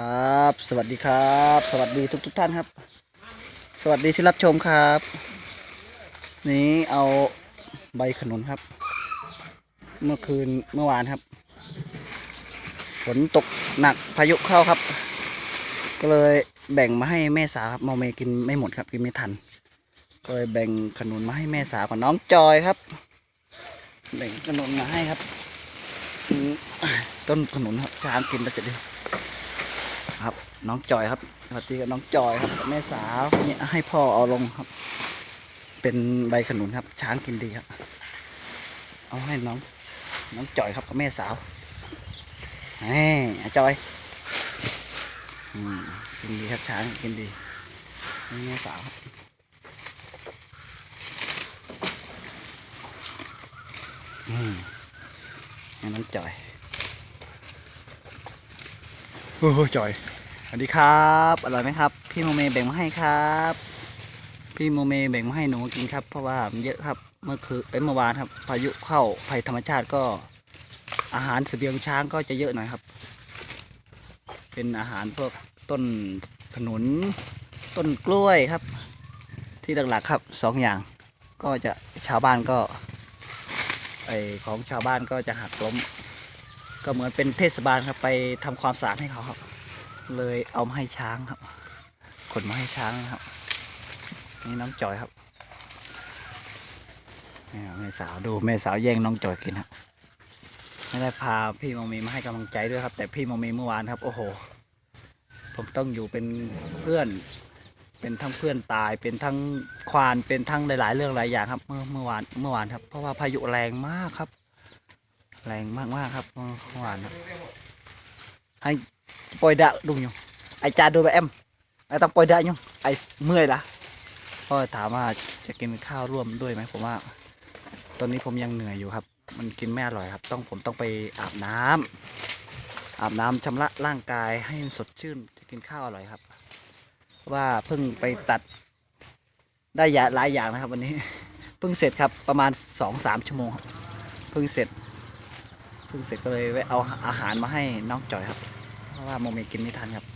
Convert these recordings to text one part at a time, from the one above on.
ครับ สวัสดีครับ สวัสดีทุกทุกท่านครับ สวัสดีที่รับชมครับ นี้เอาใบขนุนครับ เมื่อคืนเมื่อวานครับ ฝนตกหนักพายุเข้าครับ ก็เลยแบ่งมาให้แม่สาวครับมอเมกินไม่หมดครับกินไม่ทัน ก็เลยแบ่งขนุนมาให้แม่สาวกับน้องจอยครับ แบ่งขนุนมาให้ครับ ต้นขนุนครับช้างกินแล้วจะดี น้องจอยครับสวัสดีกับน้องจอยครับกับแม่สาวเนี่ยให้พ่อเอาลงครับ เป็นใบขนุนครับ ช้างกินดีครับ เอาให้น้องน้องจอยครับกับแม่สาวแหมอาจอยอืมกินดีครับช้างกินดีแม่สาวครับอืมให้น้องจอย โอ้โหจอย วัสดีครับอร่อยไหมครับ พี่โมเมแบ่งมาให้ครับ พี่โมเมแบ่งมาให้หนูกินครับ เพราะว่ามันเยอะครับ เมื่อคืนเอ้ยเมื่อวานครับ พายุเข้าภัยธรรมชาติก็ อาหารเสบียงช้างก็จะเยอะหน่อยครับ เป็นอาหารพวกต้นขนุนต้นกล้วยครับ ที่หลักๆครับสองอย่าง ก็จะชาวบ้านก็ไอของชาวบ้านก็จะหักล้ม ก็เหมือนเป็นเทศบาลครับไปทำความสะอาดให้เขาครับ เลยเอามาให้ช้างครับ ขนมาให้ช้างนะครับ นี่น้องจอยครับแม่สาวดูแม่สาวแย่งน้องจอยกินครับไม่ได้พาพี่โมมีมาให้กำลังใจด้วยครับ แต่พี่โมมีเมื่อวานครับ โอ้โห ผมต้องอยู่เป็นเพื่อน เป็นทั้งเพื่อนตาย เป็นทั้งควานเป็นทั้งหลาย ๆ เรื่องหลายอย่างครับ เมื่อเมื่อวานเมื่อวานครับ เพราะว่าพายุแรงมากครับ แรงมากมากๆครับเมื่อวานครับให้ ปล่อยดะดุงอยู่ไอจาดูไปเอ็มไอต้องปล่อยดะอยู่ไอเมื่อยละก็ถามว่าจะกินข้าวร่วมด้วยไหมผมว่า ตอนนี้ผมยังเหนื่อยอยู่ครับ มันกินไม่อร่อยครับ ต้องผมต้องไปอาบน้ำอาบน้ำชำระร่างกายให้มันสดชื่นจะกินข้าวอร่อยครับ ว่าเพิ่งไปตัด ได้ยาหลายอย่างนะครับ วันนี้เพิ่งเสร็จครับประมาณสองสามชั่วโมงเพิ่งเสร็จเพิ่งเสร็จก็เลยแวะเอาอาหารมาให้น้องจอยครับ เพราะว่าโมเมกินไม่ทันครับ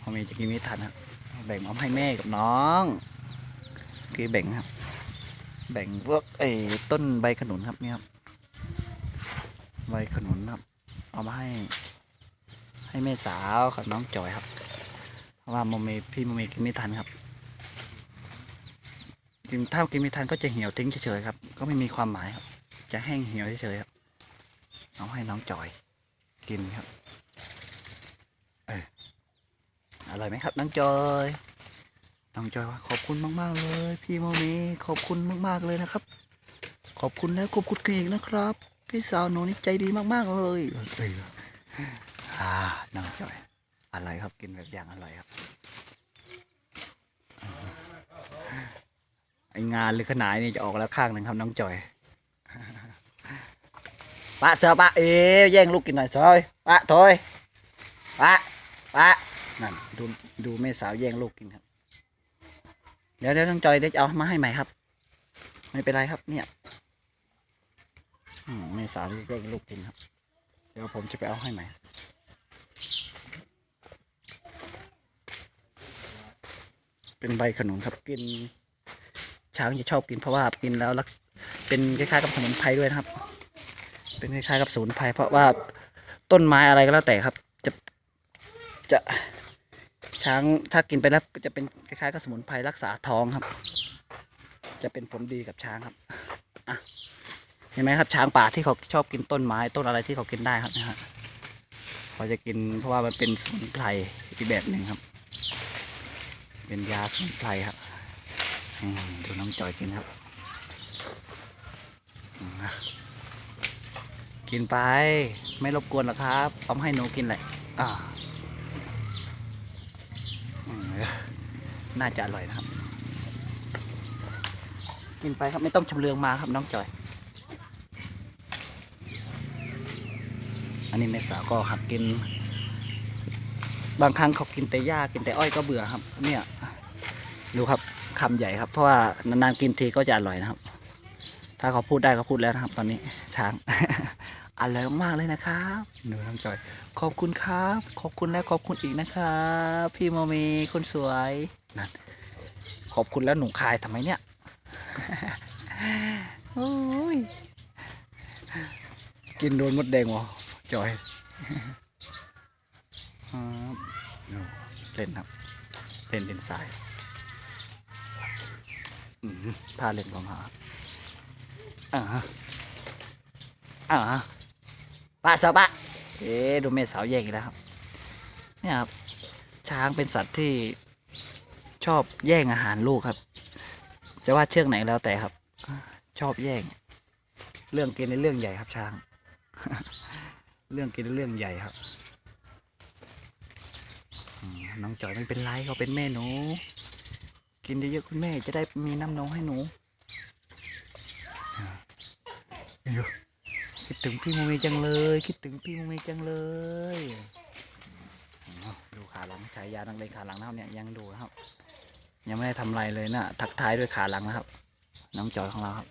โมเมจะกินไม่ทันครับแบ่งมาให้แม่กับน้องคือแบ่งครับ แบ่งพวกไอ้ต้นใบขนุนครับเนี่ยครับใบขนุนครับ เอามาให้ ให้แม่สาวกับน้องจอยครับ เพราะว่าโมเมพี่โมเมกินไม่ทันครับกินถ้ากินไม่ทันก็จะเหี่ยวทิ้งเฉยๆครับ ก็ไม่มีความหมายครับ จะแห้งเหี่ยวเฉยๆครับ เอาให้น้องจอยกินครับ เอออ ร่อยไหมครับน้องจอยน้องจอยว่าขอบคุณมาก ๆ เลย พี่โมเมขอบคุณมาก ๆ เลยนะครับ ขอบคุณแล้วขอบคุณอีกนะครับ พี่สาวหนูนี่ใจดีมาก ๆ เลยเอออ่าน้องจอยอร่อยครับกินแบบอย่างอร่อยครับไองานหรือขนายนี่จะออกแล้วข้างหนึ่งครับน้องจอยปะเสือปะเอ๋แย่งลูกกินหน่อยซอยปะถอยปะปะ นั่นดูดูแม่สาวแย่งลูกกินครับ เดี๋ยวเดี๋ยวน้องจอยเดี๋ยวจะเอามาให้ใหม่ครับ ไม่เป็นไรครับเนี่ยแม่สาวแย่งลูกกินครับ เดี๋ยวผมจะไปเอาให้ใหม่เป็นใบขนุนครับกินช้างจะชอบกินเพราะว่ากินแล้วรักเป็นคล้ายๆกับสมุนไพรด้วยนะครับ เป็นคล้ายๆกับสมุนไพรเพราะว่าต้นไม้อะไรก็แล้วแต่ครับ จะจะ ช้างถ้ากินไปแล้วก็จะเป็นคล้ายๆกับสมุนไพรรักษาท้องครับ จะเป็นผลดีกับช้างครับอะเห็นไหมครับ ช้างป่าที่เขาชอบกินต้นไม้ต้นอะไรที่เขากินได้ครับนะฮะเขาจะกินเพราะว่ามันเป็นสมุนไพรอีกแบบหนึ่งครับ เป็นยาสมุนไพรครับดูน้องจอยกินครับกินไป ไม่รบกวนหรอกครับเอามให้หนูกินแหละอ่าอืม น่าจะอร่อยนะครับ กินไปครับไม่ต้องชำเลืองมาครับน้องจอย อันนี้แม่สาวก็หักกิน บางครั้งเขากินแต่หญ้ากินแต่อ้อยก็เบื่อครับ เนี่ยดูครับคำใหญ่ครับเพราะว่านานๆกินทีก็จะอร่อยนะครับ ถ้าเขาพูดได้เขาพูดแล้วนะครับ ตอนนี้ช้างอร่อยมากเลยนะครับหนูน้องจอย ขอบคุณครับ ขอบคุณและขอบคุณอีกนะครับ พี่โมเมีคนสวยนั่นขอบคุณแล้วหนูคายทำไมเนี่ยโอ้ยกินโดนมดแดงวะจอยครับดูเล่นครับ เล่นเป็นสายอืมพาเล่นของเขาอ่าอ่าป้าสาวปะเอ๊ะดูเมสาวแย่งอีกแล้วครับ เนี่ยครับ ช้างเป็นสัตว์ที่ ชอบแย่งอาหารลูกครับ จะว่าเชือกไหนแล้วแต่ครับ ชอบแย่ง เรื่องกินในเรื่องใหญ่ครับช้าง เรื่องกินในเรื่องใหญ่ครับอืมน้องจอยไม่เป็นไรเขาเป็นแม่หนู กินเยอะๆคุณแม่จะได้มีน้ำนมให้หนูอ่าอยู่คิดถึงพี่โมเมจังเลย คิดถึงพี่โมเมจังเลยอ๋อดูขาหลังฉายานักเลงขาหลังนะครับเนี่ยยังดูนะครับ ยังไม่ได้ทำอะไรเลยนะทักทายด้วยขาหลังนะครับ น้องจอยของเราครับ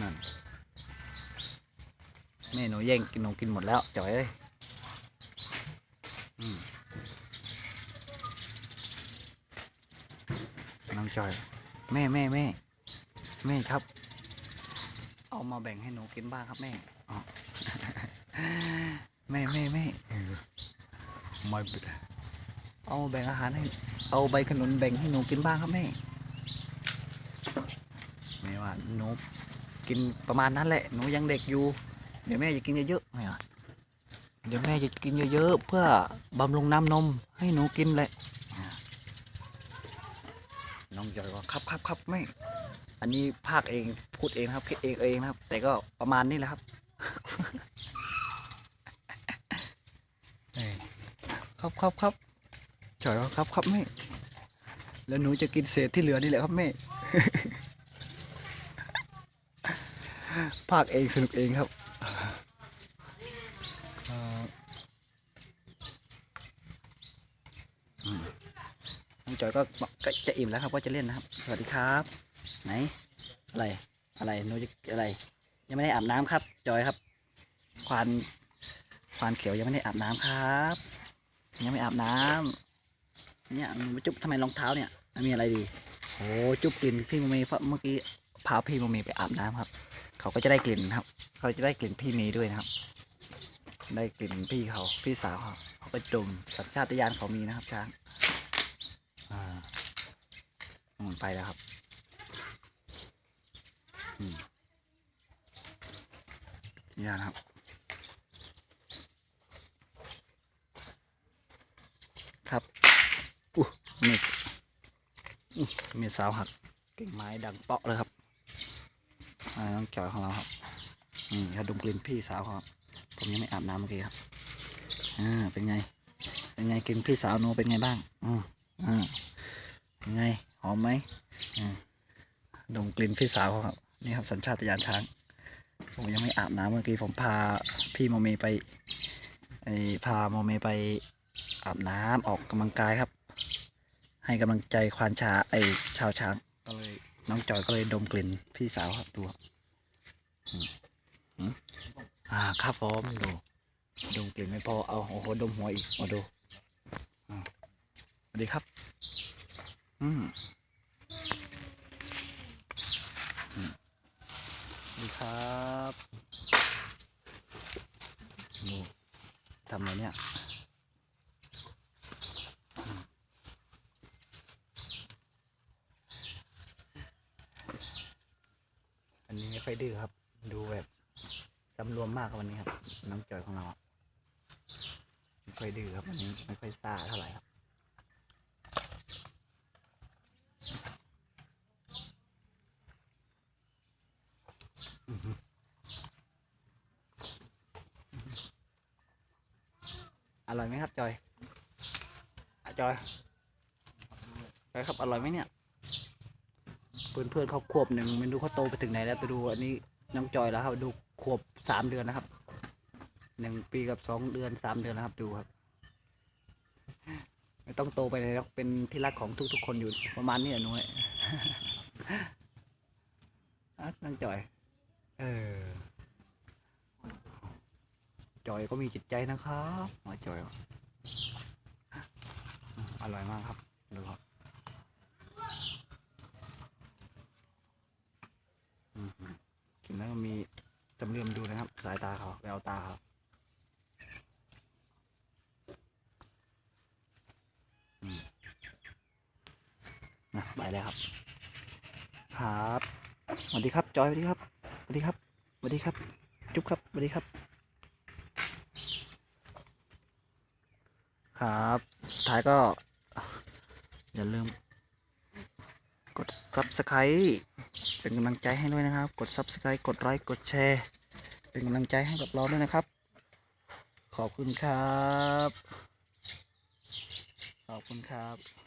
นั่นแม่หนูแย่งกินหนูกินหมดแล้วจอยเอ้ยน้องจอย แม่แม่แม่แม่ครับ เอามาแบ่งให้หนูกินบ้างครับแม่อ๋อแม่แม่แม่เออไม่เอาแบ่งอาหารให้ เอาใบขนุนแบ่งให้หนูกินบ้างครับแม่แม่ว่าหนูกินประมาณนั้นแหละหนูยังเด็กอยู่ เดี๋ยวแม่จะกินเยอะๆเนี่ยเดี๋ยวแม่จะกินเยอะๆเพื่อบำรุงน้ำนมให้หนูกินแหละน้องจอยว่าครับครับครับแม่ อันนี้ภาคเองพูดเองครับคิดเองเองนะครับ แต่ก็ประมาณนี้แหละครับครับครับครับจอยครับครับแม่แล้วหนูจะกินเศษที่เหลือนี่แหละครับแม่ภาคเองสนุกเองครับน้องจอยก็กก็จะอิ่มแล้วครับว่าจะเล่นนะครับ สวัสดีครับ ไหน อะไร อะไรหนูจะอะไร ยังไม่ได้อาบน้ำครับ จอยครับ ควานควานเขียวยังไม่ได้อาบน้ำครับ ยังไม่อาบน้ำเนี่ยหนูมจุ๊บทำไมรองเท้าเนี่ยมันมีอะไรดีโอ้จุ๊บกลิ่นพี่โมเมเพราะเมื่อกี้พาพี่โมเมไปอาบน้ำครับ เขาก็จะได้กลิ่นครับ เขาจะได้กลิ่นพี่เมย์ด้วยนะครับ ได้กลิ่นพี่เขาพี่สาวเขาเขาก็ดมสัญชาตญาณเขามีนะครับช้างอ่าอืมไปแล้วครับ นี่นะครับครับอู้มสอู้เมสาวหักกิ่งไม้ดังเปาะเลยครับอ่าน้องจอยของเราครับอืมเขาดมกลิ่นพี่สาวครับ ผมยังไม่อาบน้ำเมื่อกี้ครับอ่าเป็นไง เป็นไงกลิ่นพี่สาวหนูเป็นไงบ้างอืมอ่าเป็นไงหอมไหมอืมดมกลิ่นพี่สาวครับ นี่ครับสัญชาตญาณช้างผมยังไม่อาบน้ำเมื่อกี้ผมพาพี่โมเมไปพาโมเมไปอาบน้ำออกกำลังกายครับ ให้กำลังใจควานช้าไอชาวช้างก็เลยน้องจอยก็เลยดมกลิ่นพี่สาวครับดูครับอืมอืมอ่าครับผมดูดมกลิ่นไม่พอเอาโอ้โหดมหัวอีกมาดูอ่าสวัสดีครับ อืมอืมสวัส ดีครับดูทำอะไรเนี่ย อันนี้ไม่ค่อยดื้อครับ ดูแบบสำรวมมากวันนี้ครับ น้องจอยของเรา ไม่ค่อยดื้อครับวันนี้ ไม่ค่อยซ่าเท่าไหร่ครับอื้อหือ อร่อยไหมครับจอยอะจอยจอยครับอร่อยไหมเนี่ยเพื่อนเพื่อนเขาขวบหนึ่งไม่รู้เขาโตไปถึงไหนแล้วไปดูอันนี้น้องจอยแล้วครับดูขวบสามเดือนนะครับหนึ่งปีกับสองเดือนสามเดือนนะครับดูครับไม่ต้องโตไปเลยหรอกเป็นที่รักของทุกๆคนอยู่ประมาณนี้อะหนุ้ยนั่งจอย เออ จอยก็มีจิตใจนะครับหมาจอยอร่อยมากครับดูครับกินแล้วมีจำเรื่อมดูนะครับ สายตาเขาแววตาเขาอืมนะไปแล้วครับ ครับสวัสดีครับ จอยสวัสดีครับสวัสดีครับสวัสดีครับ จุ๊บครับสวัสดีครับ ครับท้ายก็ อย่าลืม กด subscribe เป็นกำลังใจให้ด้วยนะครับ กด subscribe กดไลค์กดแชร์ เป็นกำลังใจให้กับเราด้วยนะครับ ขอบคุณครับ ขอบคุณครับ